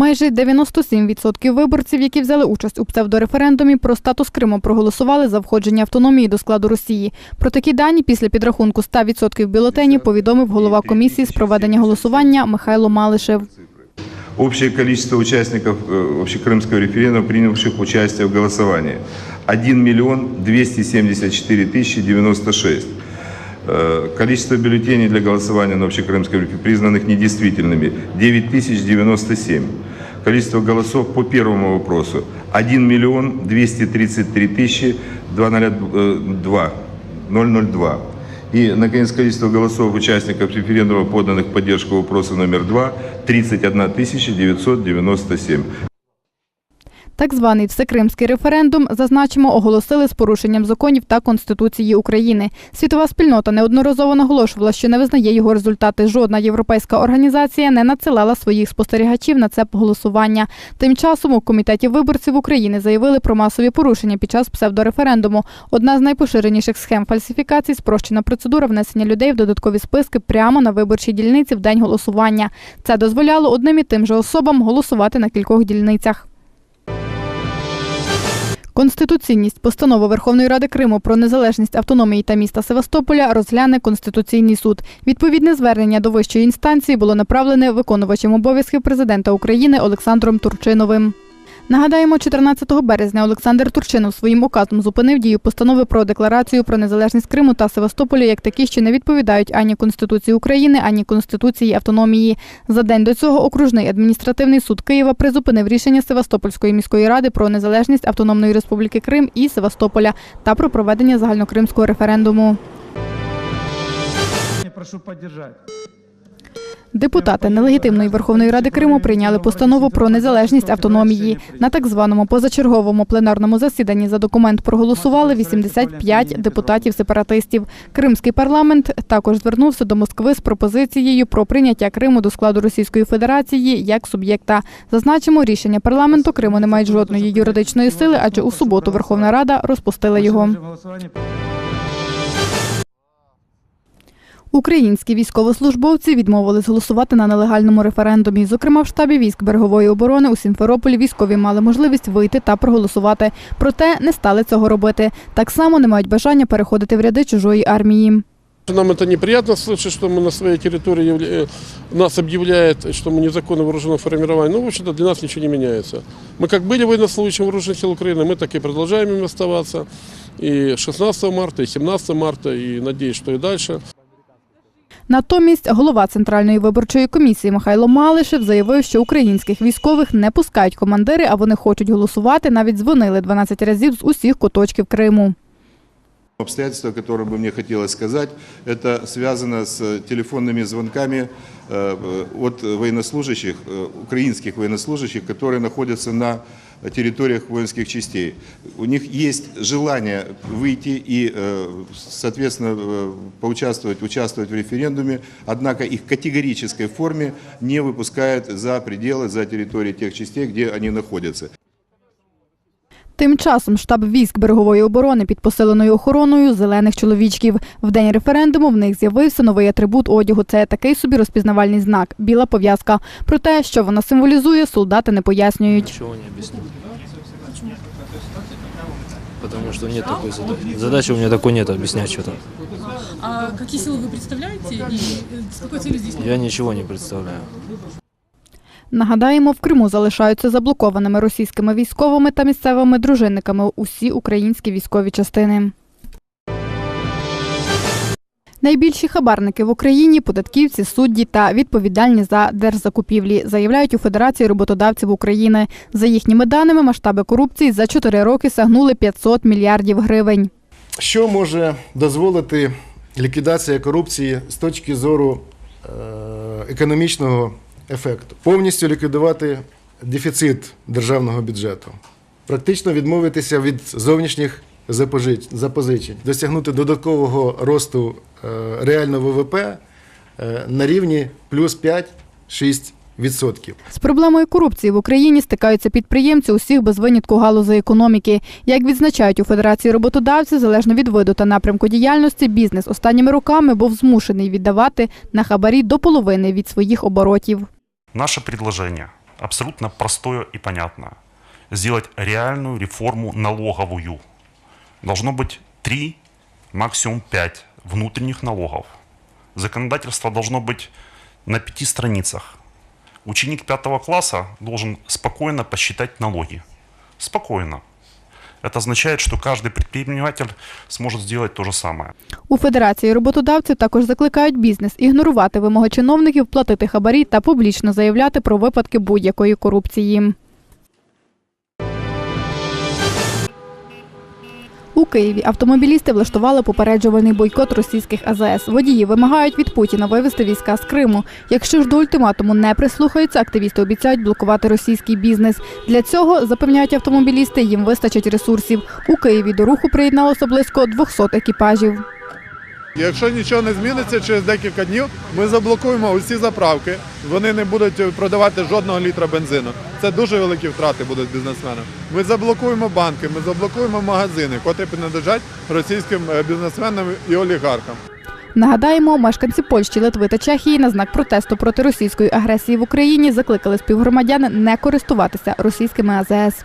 Майже 97% виборців, які взяли участь у псевдореферендумі про статус Криму, проголосували за входження автономії до складу Росії. Про такі дані після підрахунку 100% бюлетенів повідомив голова комісії з проведення голосування Михайло Малишев. Общее количество участников э, общекрымского референдума, принявших участие в голосовании. 1 миллион 274 тысячи 96. Э, Количество бюллетеней для голосования на общекрымском референдуме, признанных недействительными, 9 тысяч 97. Количество голосов по первому вопросу 1 миллион 233 тысячи 202. 002. И, наконец, количество голосов участников референдума, поданных в поддержку вопроса номер два, 31 997. Так званий всекримський референдум, зазначимо, оголосили з порушенням законів та Конституції України. Світова спільнота неодноразово наголошувала, що не визнає його результати. Жодна європейська організація не надсилала своїх спостерігачів на це голосування. Тим часом у комітеті виборців України заявили про масові порушення під час псевдореферендуму. Одна з найпоширеніших схем фальсифікацій спрощена процедура внесення людей в додаткові списки прямо на виборчій дільниці в день голосування. Це дозволяло одним і тим же особам голосувати на кількох дільницях. Конституційність постанови Верховної Ради Криму про незалежність автономії та міста Севастополя розгляне Конституційний суд. Відповідне звернення до вищої інстанції було направлене виконувачем обов'язків президента України Олександром Турчиновим. Нагадаємо, 14 березня Олександр Турчинов своїм указом зупинив дію постанови про декларацію про незалежність Криму та Севастополя як такі, що не відповідають ані Конституції України, ані Конституції автономії. За день до цього окружний адміністративний суд Києва призупинив рішення Севастопольської міської ради про незалежність Автономної Республіки Крим і Севастополя та про проведення загальнокримського референдуму. Прошу поддержать. Депутати нелегітимної Верховної Ради Криму прийняли постанову про незалежність автономії. На так званому позачерговому пленарному засіданні за документ проголосували 85 депутатів-сепаратистів. Кримський парламент також звернувся до Москви з пропозицією про прийняття Криму до складу Російської Федерації як суб'єкта. Зазначимо, рішення парламенту Криму не мають жодної юридичної сили, адже у суботу Верховна Рада розпустила його. Українські військовослужбовці відмовились голосувати на нелегальному референдумі. Зокрема, в штабі військ берегової оборони у Сімферополі військові мали можливість вийти та проголосувати. Проте не стали цього робити. Так само не мають бажання переходити в ряди чужої армії. Нам это неприятно слышать, что мы на своей территории явля- э, нас объявляет, что мы незаконно вооруженное формирование. Ну, в общем-то, для нас ничего не меняется. Мы как были военнослужащими вооруженных сил Украины, мы так и продолжаем им оставаться. И 16 марта, и 17 марта, и надеюсь, что и дальше. Натомість голова Центральної виборчої комісії Михайло Малишев заявив, що українських військових не пускають командири, а вони хочуть голосувати. Навіть дзвонили 12 разів з усіх куточків Криму. Обстоятельство, которое бы мне хотелось сказать, это связано с э, телефонными звонками э, от военнослужащих, э, украинских военнослужащих, которые находятся на территориях воинских частей. У них есть желание выйти и, э, соответственно, э, поучаствовать, участвовать в референдуме, однако их в категорической форме не выпускают за пределы, за территории тех частей, где они находятся. Тим часом штаб військ берегової оборони під посиленою охороною зелених чоловічків. В день референдуму в них з'явився новий атрибут одягу. Це такий собі розпізнавальний знак біла пов'язка. Про те, що вона символізує, солдати не пояснюють. Ничего не объясню. Потому что нет такой задачи. Задачи у меня такой нет объяснять что-то. А какие силы вы представляете и э, с какой целью здесь? Я ничего не представляю. Нагадаємо, в Криму залишаються заблокованими російськими військовими та місцевими дружинниками усі українські військові частини. Найбільші хабарники в Україні податківці, судді та відповідальні за держзакупівлі, заявляють у Федерації роботодавців України. За їхніми даними, масштаби корупції за 4 роки сягнули 500 мільярдів гривень. Що може дозволити ліквідація корупції з точки зору е, економічного ефекту? Повністю ліквідувати дефіцит державного бюджету, практично відмовитися від зовнішніх запозичень, досягнути додаткового росту е, реального ВВП е, на рівні плюс 5-6%. відсотків. З проблемою корупції в Україні стикаються підприємці усіх без винятку галузей економіки. Як відзначають у Федерації роботодавців, залежно від виду та напрямку діяльності, бізнес останніми роками був змушений віддавати на хабарі до половини від своїх оборотів. Наше предложение абсолютно простое и понятное. Сделать реальную реформу налоговую. Должно быть три, максимум пять внутренних налогов. Законодательство должно быть на пяти страницах. Ученик пятого класса должен спокойно посчитать налоги. Спокойно. Это означает, что каждый предприниматель сможет сделать то же самое. У Федерації роботодавців також закликають бізнес ігнорувати вимоги чиновників, платити хабарі та публічно заявляти про випадки будь-якої корупції. Києві автомобілісти влаштували попереджувальний бойкот російських АЗС. Водії вимагають від Путіна вивезти війська з Криму. Якщо ж до ультиматуму не прислухаються, активісти обіцяють блокувати російський бізнес. Для цього запевняють автомобілісти, їм вистачить ресурсів. У Києві до руху приєдналося близько 200 екіпажів. Якщо нічого не зміниться через декілька днів, ми заблокуємо усі заправки. Вони не будуть продавати жодного літра бензину. Це дуже великі втрати будуть бізнесменам. Ми заблокуємо банки, ми заблокуємо магазини, котрі принадлежать російським е, бізнесменам і олігархам. Нагадаємо, мешканці Польщі, Литви та Чехії на знак протесту проти російської агресії в Україні закликали співгромадян не користуватися російськими АЗС.